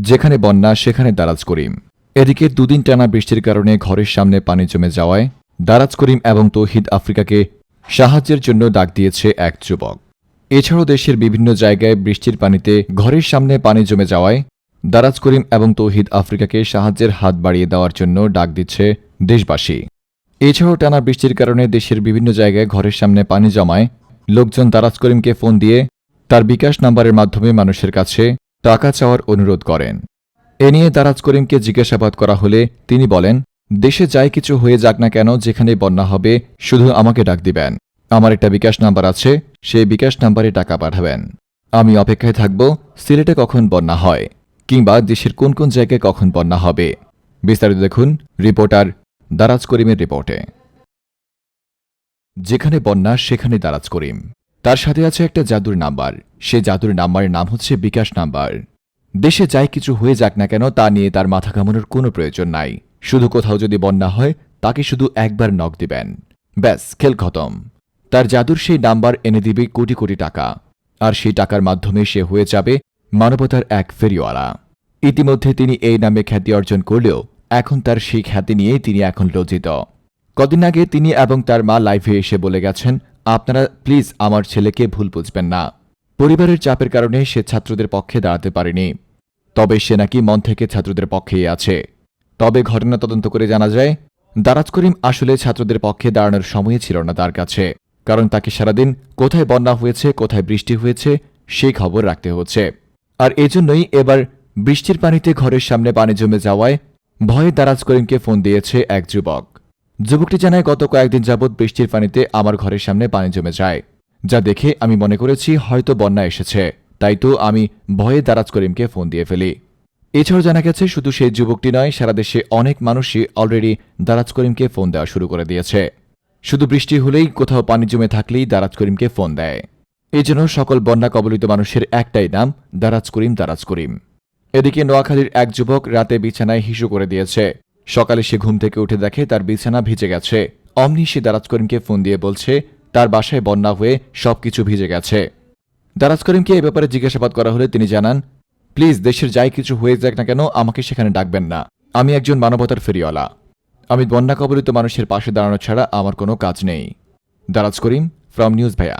যেখানে বন্যা, সেখানে দারাজ করিম। এদিকে দুদিন টানা বৃষ্টির কারণে ঘরের সামনে পানি জমে যাওয়ায় দারাজ করিম এবং তৌহিদ আফ্রিকাকে সাহায্যের জন্য ডাক দিয়েছে এক যুবক। এছাড়াও দেশের বিভিন্ন জায়গায় বৃষ্টির পানিতে ঘরের সামনে পানি জমে যাওয়ায় দারাজ করিম এবং তৌহিদ আফ্রিকাকে সাহায্যের হাত বাড়িয়ে দেওয়ার জন্য ডাক দিচ্ছে দেশবাসী। এছাড়াও টানা বৃষ্টির কারণে দেশের বিভিন্ন জায়গায় ঘরের সামনে পানি জমায় লোকজন দারাজ করিমকে ফোন দিয়ে তার বিকাশ নাম্বারের মাধ্যমে মানুষের কাছে টাকা চাওয়ার অনুরোধ করেন। এ নিয়ে দারাজ করিমকে জিজ্ঞাসাবাদ করা হলে তিনি বলেন, দেশে যাই কিছু হয়ে যাক না কেন যেখানে বন্যা হবে, শুধু আমাকে ডাক দিবেন। আমার একটা বিকাশ নাম্বার আছে, সেই বিকাশ নাম্বারে টাকা পাঠাবেন। আমি অপেক্ষায় থাকব, সিলেটে কখন বন্যা হয়, কিংবা দেশের কোন কোন জায়গায় কখন বন্যা হবে। বিস্তারিত দেখুন রিপোর্টার দারাজ করিমের রিপোর্টে। যেখানে বন্যা, সেখানে দারাজ করিম। তার সাথে আছে একটা জাদুর নাম্বার। সে জাদুর নাম্বারের নাম হচ্ছে বিকাশ নাম্বার। দেশে যাই কিছু হয়ে যাক না কেন, তা নিয়ে তার মাথা কামানোর কোনো প্রয়োজন নাই। শুধু কোথাও যদি বন্যা হয়, তাকে শুধু একবার নক দিবেন। ব্যাস, খেল খতম। তার জাদুর সেই নাম্বার এনে দিবে কোটি কোটি টাকা। আর সেই টাকার মাধ্যমে সে হয়ে যাবে মানবতার এক ফেরিওয়ালা। ইতিমধ্যে তিনি এই নামে খ্যাতি অর্জন করলেও, এখন তার সেই খ্যাতি নিয়েই তিনি এখন লজ্জিত। কদিন আগে তিনি এবং তার মা লাইভে এসে বলে গেছেন আপনারা প্লিজ আমার ছেলেকে ভুল বুঝবেন না। পরিবারের চাপের কারণে সে ছাত্রদের পক্ষে দাঁড়াতে পারেনি। তবে সে নাকি মন থেকে ছাত্রদের পক্ষেই আছে। তবে ঘটনা তদন্ত করে জানা যায়, দারাজ করিম আসলে ছাত্রদের পক্ষে দাঁড়ানোর সময় ছিল না তার কাছে। কারণ তাকে সারাদিন কোথায় বন্যা হয়েছে, কোথায় বৃষ্টি হয়েছে সেই খবর রাখতে হচ্ছে। আর এজন্যই এবার বৃষ্টির পানিতে ঘরের সামনে পানি জমে যাওয়ায় ভয়ে দারাজ করিমকে ফোন দিয়েছে এক যুবক। যুবকটি জানায়, গত কয়েকদিন যাবৎ বৃষ্টির পানিতে আমার ঘরের সামনে পানি জমে যায়। যা দেখে আমি মনে করেছি হয়তো বন্যা এসেছে। তাই তো আমি ভয়ে দারাজ করিমকে ফোন দিয়ে ফেলি। এছাড়াও জানা গেছে, শুধু সেই যুবকটি নয়, সারা দেশে অনেক মানুষই অলরেডি দারাজ করিমকে ফোন দেওয়া শুরু করে দিয়েছে। শুধু বৃষ্টি হলেই কোথাও পানি জমে থাকলেই দারাজ করিমকে ফোন দেয়। এই জন্য সকল বন্যা কবলিত মানুষের একটাই নাম, দারাজ করিম দারাজ করিম। এদিকে নোয়াখালীর এক যুবক রাতে বিছানায় হিসু করে দিয়েছে। সকালে সে ঘুম থেকে উঠে দেখে তার বিছানা ভিজে গেছে। অমনি সে দারাজ করিমকে ফোন দিয়ে বলছে, তার বাসায় বন্যা হয়ে সবকিছু ভিজে গেছে। দারাজ করিমকে এ ব্যাপারে জিজ্ঞাসাবাদ করা হলে তিনি জানান, প্লিজ, দেশের যাই কিছু হয়ে যাক না কেন, আমাকে সেখানে ডাকবেন না। আমি একজন মানবতার ফেরিওয়ালা। আমি বন্যা কবলিত মানুষের পাশে দাঁড়ানো ছাড়া আমার কোনো কাজ নেই। দারাজ করিম, ফ্রম নিউজ ভাইয়া